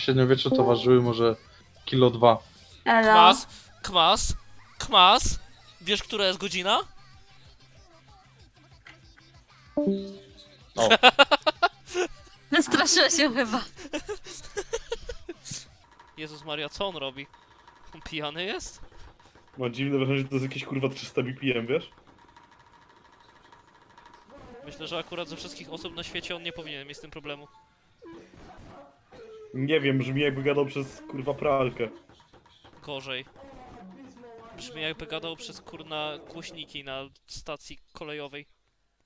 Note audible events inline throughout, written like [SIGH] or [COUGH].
w średniowieczu to ważyły może kilo dwa. Elo. Kmas, kmas, kmas. Wiesz, która jest godzina? O, [LAUGHS] Nastraszyła się chyba. Jezus Maria, co on robi? On pijany jest? Mam dziwne wrażenie, że to jest jakieś kurwa 300 BPM, wiesz? Myślę, że akurat ze wszystkich osób na świecie on nie powinien mieć z tym problemu. Nie wiem, brzmi jakby gadał przez kurwa pralkę. Gorzej. Brzmi jakby gadał przez kurna głośniki na stacji kolejowej.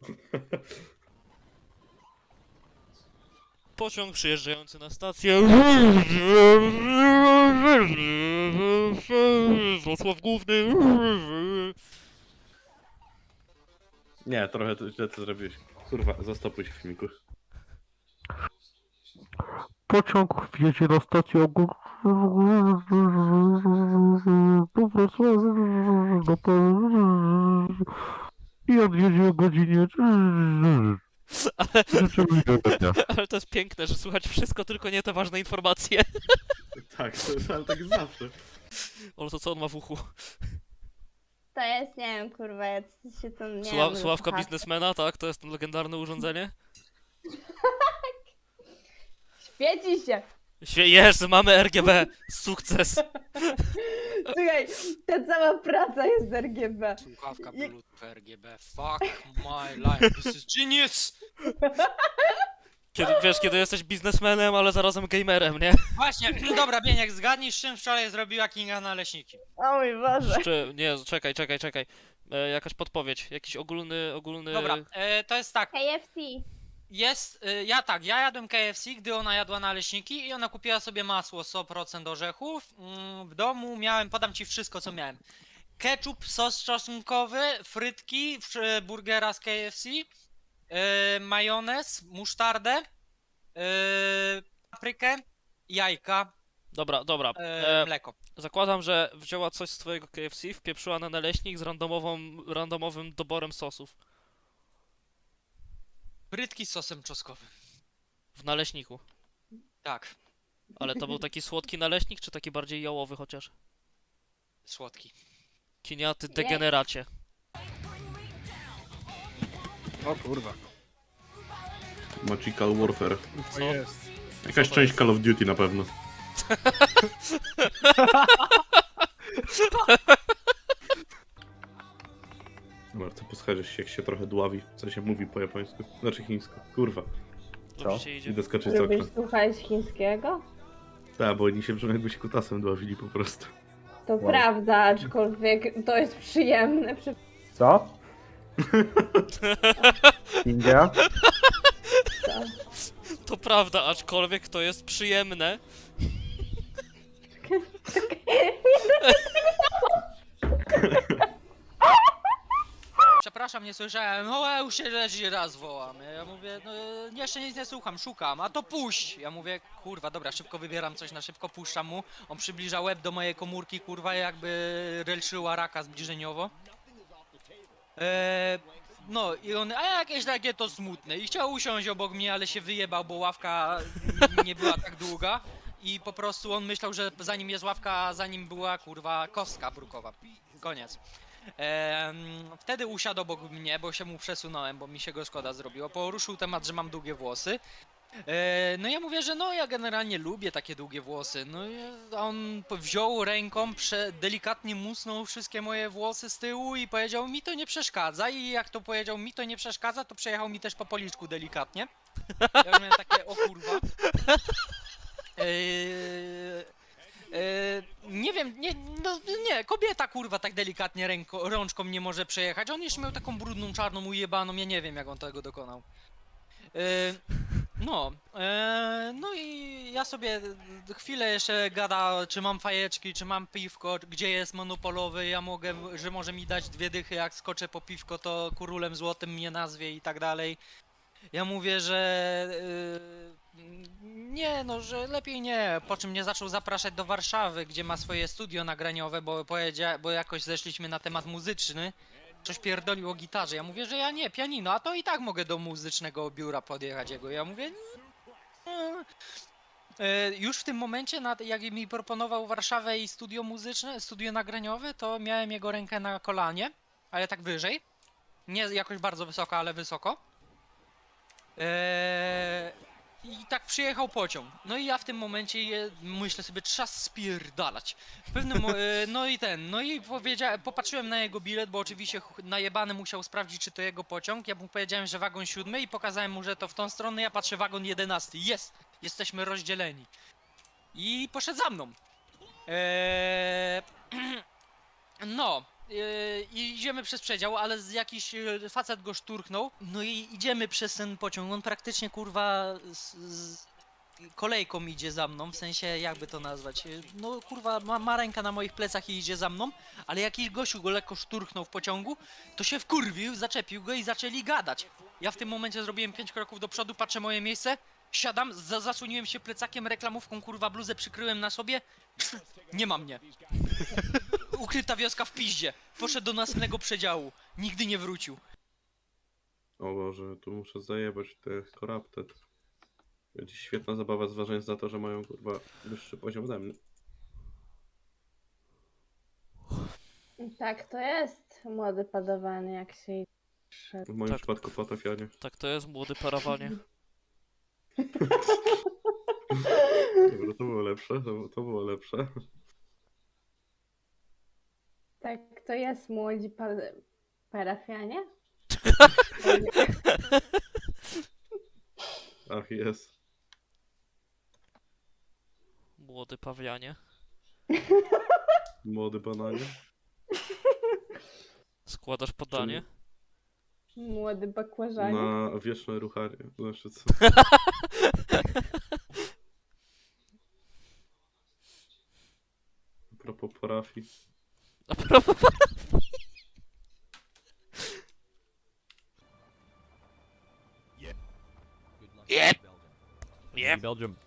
[LAUGHS] Pociąg przyjeżdżający na stację. Wrocław Główny. Nie, trochę to, źle to zrobiłeś. Kurwa, zastopuj się w filmiku. Pociąg wjedzie na stację ogór... do Wrocławia i odjedzie o godzinie... Dnia. [LAUGHS] Ale to jest piękne, że słychać wszystko, tylko nie te ważne informacje. [LAUGHS] Tak, to jest, ale tak jest zawsze. Ale to co on ma w uchu? To jest, nie wiem, kurwa, ja się to nie Sła, wiem, sławka biznesmena, tak? To jest to legendarne urządzenie? [LAUGHS] Świeci się! Świe jest, mamy RGB! Sukces! [LAUGHS] Słuchaj, ta cała praca jest z RGB. Słuchawka Jak- Bluetooth RGB. Fuck my life. This is genius! Kiedy, wiesz, kiedy jesteś biznesmenem, ale zarazem gamerem, nie? Właśnie, dobra, Bieniek, zgadnij z czym wczoraj zrobiła Kinga na leśniki. O mój Boże. Czy, nie, czekaj, czekaj, czekaj. E, jakaś podpowiedź, jakiś ogólny, ogólny... Dobra, e, to jest tak. KFC. Jest, e, ja tak, ja jadłem KFC, gdy ona jadła naleśniki i ona kupiła sobie masło 100% orzechów. Mm, W domu miałem, podam ci wszystko co miałem. Ketchup, sos czosnkowy, frytki, wsz- burgera z KFC, e, majonez, musztardę, e, paprykę, jajka, Dobra, dobra. E, mleko. zakładam, że wzięła coś z twojego KFC, wpieprzyła na naleśnik z randomową, randomowym doborem sosów. Frytki z sosem czosnkowym. W naleśniku. Tak, Ale to był taki słodki naleśnik, czy taki bardziej jałowy chociaż? słodki. Kiniaty degeneracie. O kurwa. Magical Warfare. Co jest? Jakaś część Call of Duty na pewno. [LAUGHS] [LAUGHS] Bardzo poskarżysz się, jak się trochę dławi, co się mówi po japońsku, znaczy chińsku. Kurwa, Dobrze ci idzie. idę skoczyć z okna. Lubisz słuchać chińskiego? Tak, bo oni się brzmią jakby się kutasem dławili po prostu. To prawda, aczkolwiek to jest przyjemne. Przy... Co? [LAUGHS] India? To prawda, aczkolwiek to jest przyjemne. [LAUGHS] [LAUGHS] Przepraszam, nie słyszałem. No już się leży raz wołam. Ja mówię, no jeszcze nic nie słucham, szukam, a to puść! Ja mówię, kurwa, dobra, szybko wybieram coś na szybko, puszczam mu. On przybliża łeb do mojej komórki, kurwa, jakby relszyła raka zbliżeniowo. Eee, no i on, a jakieś takie to smutne. I chciał usiąść obok mnie, ale się wyjebał, bo ławka nie była tak długa. I po prostu on myślał, że zanim jest ławka, zanim była kurwa kostka brukowa. Koniec. Wtedy usiadł obok mnie, bo się mu przesunąłem, bo mi się go szkoda zrobiło. Poruszył temat, że mam długie włosy. E, no ja mówię, że no ja generalnie lubię takie długie włosy. No i on wziął ręką, prze, delikatnie musnął wszystkie moje włosy z tyłu i powiedział mi to nie przeszkadza. I jak to powiedział mi to nie przeszkadza, to przejechał mi też po policzku delikatnie. Ja już miałem takie o kurwa. Eee, nie wiem, nie, no, nie, kobieta kurwa tak delikatnie ręko, rączką nie może przejechać. On jeszcze miał taką brudną, czarną, ujebaną, ja nie wiem jak on tego dokonał. Eee, no, eee, no i ja sobie chwilę jeszcze gada, czy mam fajeczki, czy mam piwko, gdzie jest monopolowy, ja mogę, że może mi dać dwie dychy, jak skoczę po piwko, to kurulem złotym mnie nazwie i tak dalej. Ja mówię, że nie, no, że lepiej nie. Po czym mnie zaczął zapraszać do Warszawy, gdzie ma swoje studio nagraniowe, bo powiedzia, bo jakoś zeszliśmy na temat muzyczny. Coś pierdolił o gitarze. Ja mówię, że ja nie, pianino, a to i tak mogę do muzycznego biura podjechać jego. Ja mówię, "Nie". E, Już w tym momencie, jak mi proponował Warszawę i studio muzyczne, studio nagraniowe, to miałem jego rękę na kolanie, ale tak wyżej. Nie jakoś bardzo wysoko, ale wysoko. Eee, I tak przyjechał pociąg. No i ja w tym momencie je, myślę sobie, czas spierdalać. W pewnym [LAUGHS] e, no i ten, no i powiedziałem, popatrzyłem na jego bilet, bo oczywiście najebany musiał sprawdzić, czy to jego pociąg. Ja mu powiedziałem, że wagon siódmy i pokazałem mu, że to w tą stronę, ja patrzę wagon jedenasty. Jest! Jesteśmy rozdzieleni. I poszedł za mną. Eee, [CLEARS THROAT] no. I idziemy przez przedział, ale jakiś e, facet go szturchnął. No i idziemy przez ten pociąg. On praktycznie kurwa z, z kolejką idzie za mną, w sensie jakby to nazwać. E, No kurwa ma, ma rękę na moich plecach i idzie za mną, ale jakiś gościu go lekko szturchnął w pociągu, to się wkurwił, zaczepił go i zaczęli gadać. Ja w tym momencie zrobiłem pięć kroków do przodu, patrzę moje miejsce, siadam, za zasłoniłem się plecakiem, reklamówką, kurwa, bluzę przykryłem na sobie. Nie ma mnie. Ukryta wioska w piździe. Poszedł do następnego przedziału. Nigdy nie wrócił. O Boże, tu muszę zajebać te corrupted. Będzie świetna zabawa zważając na to, że mają kurwa wyższy poziom ode mnie. Tak to jest, młody padawany, jak się idzie. W moim Tak. przypadku patafianie. Tak to jest, młody parawanie. [LAUGHS] Dobra, to było lepsze, to, to było lepsze. Tak to jest, młodzi pa parafianie? Ach, jest. Młody pawianie. Młody bananie. Składasz podanie. Młody bakłażanie? Na wieczne ruchanie. Znaczy co? A propos parafii. A propos Yep. Yep. Belgium.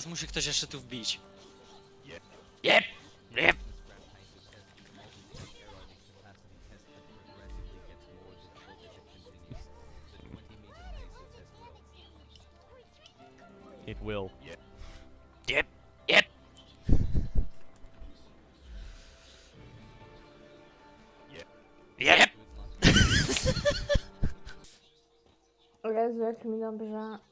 zaraz musi ktoś jeszcze tu wbić. Jep! Jep! It will. Jep! Jep! Jep! [LAUGHS] O Jezu, mi dobrze.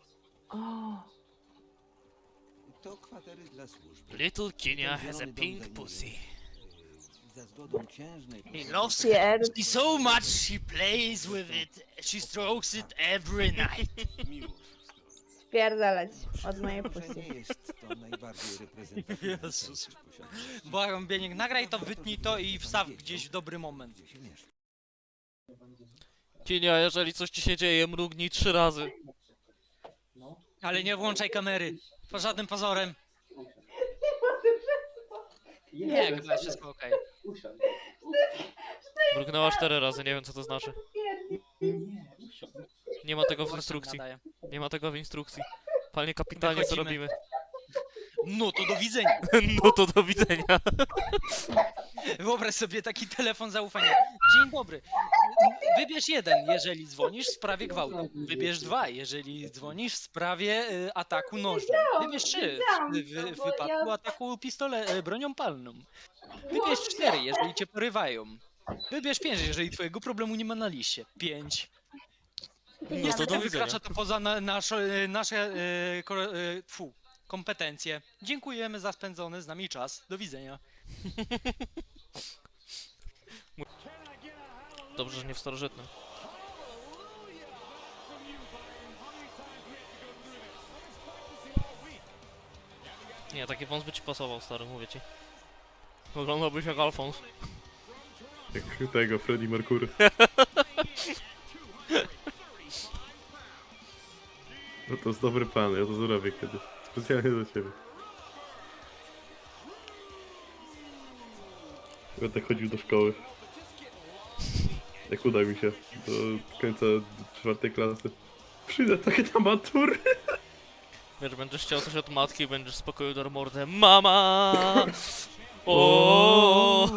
To kwatery dla służby. Little Kinia has a pink pussy. Za zgodą księżnej. He loves it so much she plays with it. She strokes it every night. [LAUGHS] spierdalać od mojej Może nie jest to najbardziej reprezentatywne Jezus. Błagam, Bieniek, nagraj to, wytnij to i wstaw gdzieś w dobry moment. Gdzie się mieszka. Kinia, jeżeli coś ci się dzieje, mrugnij trzy razy. Ale nie włączaj kamery. Po żadnym pozorem. Nie, chyba jest wszystko okej. Mrugnęła cztery razy, nie wiem co to znaczy. Nie ma tego w instrukcji. Nie ma tego w instrukcji. Panie kapitanie, co Wychodzimy. robimy? No to do widzenia. [LAUGHS] No to do widzenia. Wyobraź sobie taki telefon zaufania. Dzień dobry. Wybierz jeden, jeżeli dzwonisz w sprawie gwałtu. Wybierz dwa, jeżeli dzwonisz w sprawie y, ataku nożem. Wybierz trzy, w, w, w wypadku ataku pistole, y, bronią palną. Wybierz cztery, jeżeli cię porywają. Wybierz pięć, jeżeli twojego problemu nie ma na liście. Pięć. No to do widzenia. Wykracza to poza na, nasze, y, nasze y, ko, y, tfu, kompetencje. Dziękujemy za spędzony z nami czas. Do widzenia. Dobrze, że nie w starożytnym. Nie, taki wąs by ci pasował, stary, mówię ci. Wyglądałbyś jak Alfons. Jak tego, Freddie Mercury. [LAUGHS] No to jest dobry plan, ja to zrobię kiedyś. Specjalnie dla ciebie. Będę chodził do szkoły. Jak uda mi się do końca czwartej klasy. Przyjdę takie na matury. Wiesz, będziesz chciał coś od matki, będziesz z pokoju do mordę. Mama! O!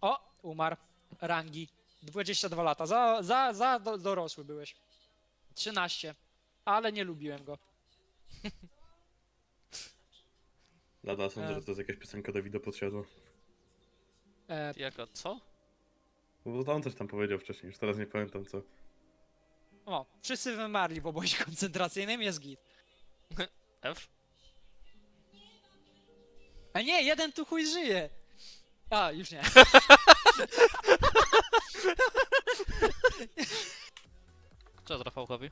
O, umarł. Rangi. 22 lata. Za, za, za do, dorosły byłeś. 13. Ale nie lubiłem go. [LAUGHS] Lada, sądzę, E. że to jest jakaś piosenka Dawida Podsiadła. E, Jaka, co? Bo on coś tam powiedział wcześniej, już teraz nie pamiętam co. o, wszyscy wymarli w obozie koncentracyjnym, jest git. [LAUGHS] F? A nie, jeden tu chuj żyje. A, już nie. [LAUGHS] Co jest Rafałkowi?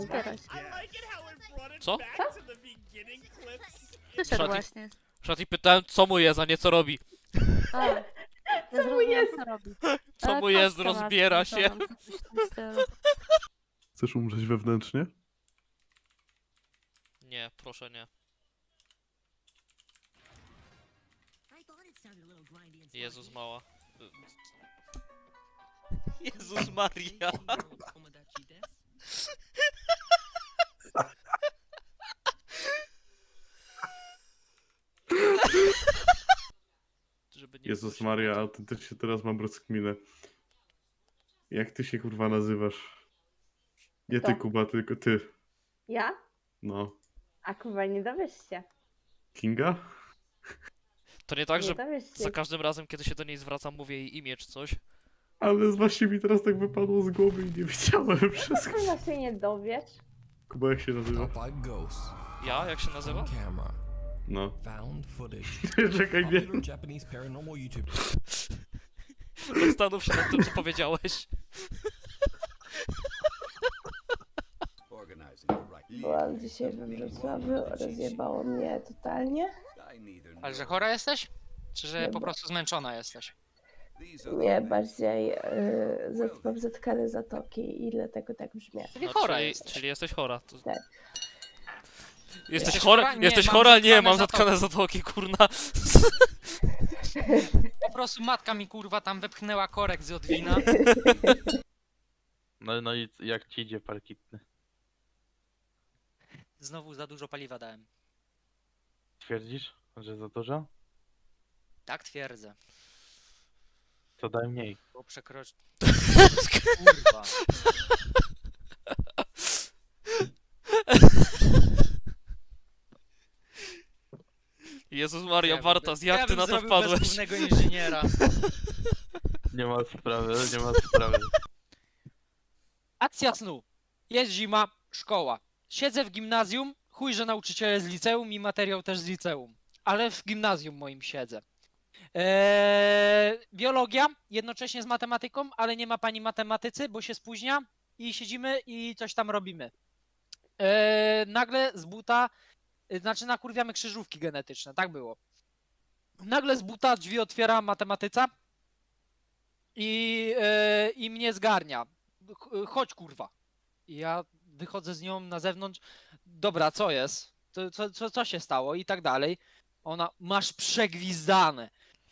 Zbierać. Co? Wyszedł Szati. właśnie. Szati pytałem, co mu jest, a nie co robi. A, [LAUGHS] ja Co mu zrozumiałem, jest? co robi. Co E, mu jest, kostkę ma rozbiera się. związaną, coś w tym stylu. Chcesz umrzeć wewnętrznie? Nie, proszę nie. Jezus mała. Jezus Maria. [LAUGHS] Jezus Maria, autentycznie teraz mam rozkminę. Jak ty się kurwa nazywasz? Nie ty Kto? Kuba, tylko ty. Ja? No. A kurwa, nie dowiesz się. Kinga? To nie tak, nie że dowiesz się. za każdym razem, kiedy się do niej zwracam, mówię jej imię czy coś. Ale właśnie mi teraz tak wypadło z głowy i nie wiedziałem wszystko. Kurwa się nie dowiesz. Kuba jak się nazywa? Top 5 Ghosts. Ja? Jak się nazywa? Camera. No. Found footage. [LAUGHS] Czekaj, nie. Popular Japanese paranormal YouTube. Zastanów się nad tym, co powiedziałeś. Byłam dzisiaj we Wrocławiu, rozjebało mnie totalnie. Ale że chora jesteś? Czy że po prostu zmęczona jesteś? Nie, bardziej yy, mam zatkane zatoki i dlatego tak brzmię. Czyli No, chora czyli, jesteś. czyli jesteś chora. To... Tak. Jesteś Jesteś chora? chora? Nie, Jesteś mam chora? Nie, zatkane mam zatkane zatoki, kurna. Po prostu matka mi kurwa tam wepchnęła korek z od wina. No, no i jak ci idzie parkitny? Znowu za dużo paliwa dałem. Twierdzisz, że za dużo? Tak twierdzę. To daj mniej. Bo przekroczy... [LAUGHS] Kurwa. Jezus Maria, Bartas, jak ja ty bym na to zrobił wpadłeś? głównego inżyniera. [LAUGHS] Nie ma sprawy, nie ma sprawy. Akcja snu. Jest zima, szkoła. Siedzę w gimnazjum, chuj, że nauczyciele z liceum i materiał też z liceum. Ale w gimnazjum moim siedzę. Eee, biologia, jednocześnie z matematyką, ale nie ma pani matematycy, bo się spóźnia i siedzimy i coś tam robimy. Eee, nagle z buta, znaczy nakurwiamy krzyżówki genetyczne, tak było. Nagle z buta drzwi otwiera matematyca i, e, i mnie zgarnia. Ch- Chodź kurwa. I ja wychodzę z nią na zewnątrz. Dobra, co jest? Co, co, co się stało? I tak dalej. Ona, masz przegwizdane.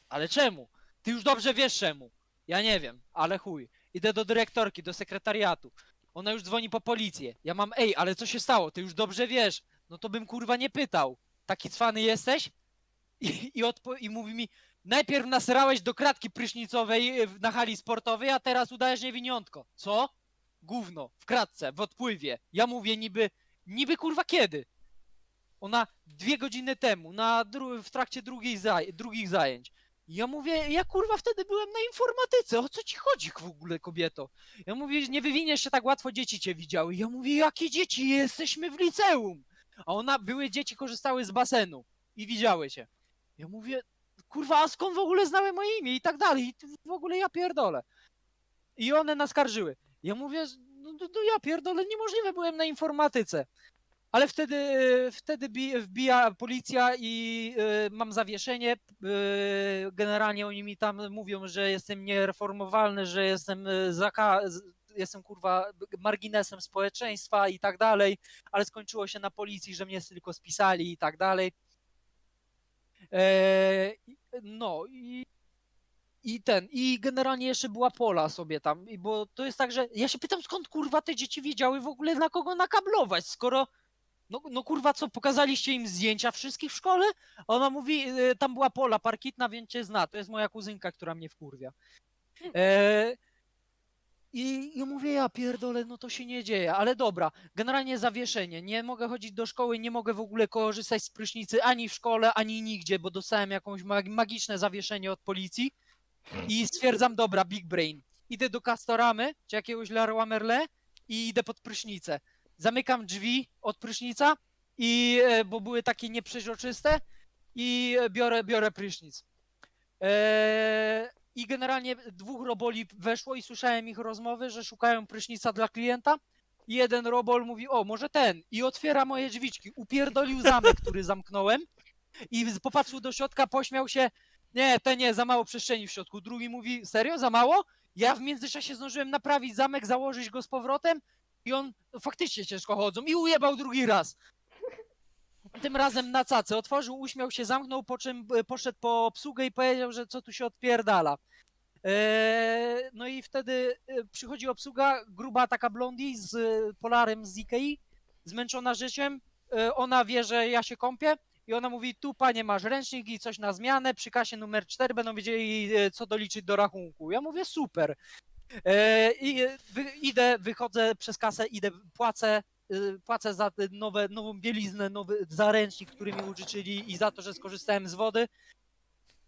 Ale czemu? Ty już dobrze wiesz czemu. Ja nie wiem, ale chuj. Idę do dyrektorki, do sekretariatu. Ona już dzwoni po policję. Ja mam, ej, ale co się stało? Ty już dobrze wiesz. No to bym kurwa nie pytał. Taki cwany jesteś? I, i, odpo- i mówi mi, najpierw nasrałeś do kratki prysznicowej e, na hali sportowej, a teraz udajesz niewiniątko. Co? Gówno, w kratce, w odpływie. Ja mówię niby, niby kurwa kiedy? Ona dwie godziny temu, na dru- w trakcie drugiej zaj- drugich zajęć. Ja mówię, ja kurwa wtedy byłem na informatyce, o co ci chodzi w ogóle kobieto? Ja mówię, nie wywiniesz się tak łatwo, dzieci cię widziały. Ja mówię, jakie dzieci? Jesteśmy w liceum. A ona, były dzieci, korzystały z basenu i widziały cię. Ja mówię, kurwa, a skąd w ogóle znały moje imię i tak dalej. I w ogóle ja pierdolę. I one naskarżyły. Ja mówię, no, no, no ja pierdolę, niemożliwe, byłem na informatyce. Ale wtedy, wtedy bi- wbija policja i y, mam zawieszenie. y, generalnie oni mi tam mówią, że jestem niereformowalny, że jestem y, zaka- jestem kurwa marginesem społeczeństwa i tak dalej, ale skończyło się na policji, że mnie tylko spisali i tak dalej. E, no i I ten, i generalnie jeszcze była pola sobie tam, bo to jest tak, że ja się pytam skąd kurwa te dzieci wiedziały w ogóle na kogo nakablować, skoro no, no kurwa co, pokazaliście im zdjęcia wszystkich w szkole? Ona mówi, y, tam była pola parkitna, więc cię zna, to jest moja kuzynka, która mnie wkurwia. E, I ja mówię, ja pierdolę, no to się nie dzieje, ale dobra, generalnie zawieszenie, nie mogę chodzić do szkoły, nie mogę w ogóle korzystać z prysznicy ani w szkole, ani nigdzie, bo dostałem jakąś mag- magiczne zawieszenie od policji i stwierdzam, dobra, big brain, idę do Castoramy, czy jakiegoś Leroy Merle i idę pod prysznicę. Zamykam drzwi od prysznica i, e, bo były takie nieprzeźroczyste i e, biorę, biorę prysznic. Eee, I generalnie dwóch roboli weszło i słyszałem ich rozmowy, że szukają prysznica dla klienta. Jeden robol mówi, o, może ten. I otwiera moje drzwiczki. Upierdolił zamek, który zamknąłem. I popatrzył do środka, pośmiał się. Nie, te nie, za mało przestrzeni w środku. Drugi mówi, serio, za mało? Ja w międzyczasie zdążyłem naprawić zamek, założyć go z powrotem. I on faktycznie ciężko chodzą. I ujebał drugi raz. Tym razem na cacy. Otworzył, uśmiał się, zamknął, po czym e, poszedł po obsługę i powiedział, że co tu się odpierdala. Eee, no i wtedy e, przychodzi obsługa, gruba taka blondi z e, Polarem z Ikei, zmęczona życiem. E, Ona wie, że ja się kąpię i ona mówi, tu panie masz ręcznik i coś na zmianę, przy kasie numer 4 będą wiedzieli e, co doliczyć do rachunku. Ja mówię, super. E, I e, wy, idę, wychodzę przez kasę, idę, płacę, płacę za nowe, nową bieliznę, nowy zaręcznik, który mi użyczyli i za to, że skorzystałem z wody.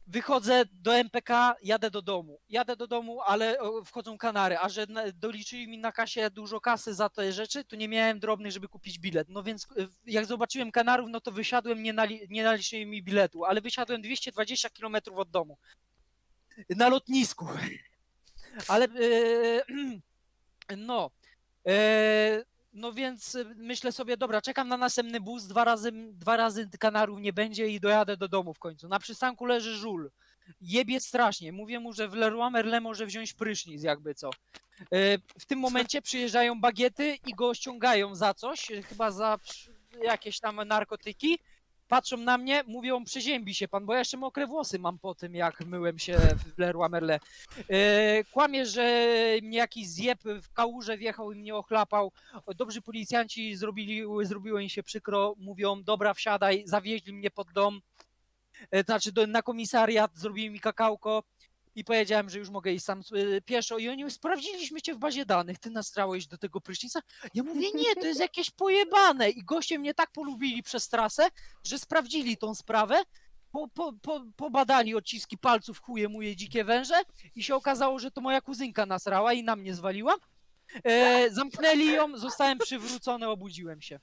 Wychodzę do MPK, jadę do domu. Jadę do domu, ale wchodzą kanary, a że doliczyli mi na kasie dużo kasy za te rzeczy, to nie miałem drobnych, żeby kupić bilet. No więc y, jak zobaczyłem kanarów, no to wysiadłem, nie, nali, nie naliczyli mi biletu, ale wysiadłem 220 km od domu. Na lotnisku. [LAUGHS] Ale yy, [CLEARS THROAT] no. Yy, no więc y, myślę sobie, dobra, czekam na następny bus, dwa razy, dwa razy kanarów nie będzie i dojadę do domu w końcu. Na przystanku leży żul. Jebie strasznie. Mówię mu, że w Leroy Merlin może wziąć prysznic, jakby co. Yy, w tym momencie [LAUGHS] przyjeżdżają bagiety i go ściągają za coś, y, chyba za jakieś tam narkotyki. Patrzą na mnie, mówią, przeziębi się pan, bo ja jeszcze mokre włosy mam po tym, jak myłem się w Leroy Merlin. E, Kłamie, że mnie jakiś zjeb w kałuże wjechał i mnie ochlapał. Dobrzy policjanci zrobili, zrobiło im się przykro, mówią, dobra, wsiadaj, zawieźli mnie pod dom, e, znaczy do, na komisariat, zrobili mi kakałko i powiedziałem, że już mogę iść sam e, pieszo i oni sprawdziliśmy cię w bazie danych, ty nastrałeś do tego prysznica? Ja mówię, nie, to jest jakieś pojebane i goście mnie tak polubili przez trasę, że sprawdzili tą sprawę, po, po, po, pobadali odciski palców, chuje muje dzikie węże i się okazało, że to moja kuzynka nasrała i na mnie zwaliła. E, zamknęli ją, zostałem przywrócony, obudziłem się.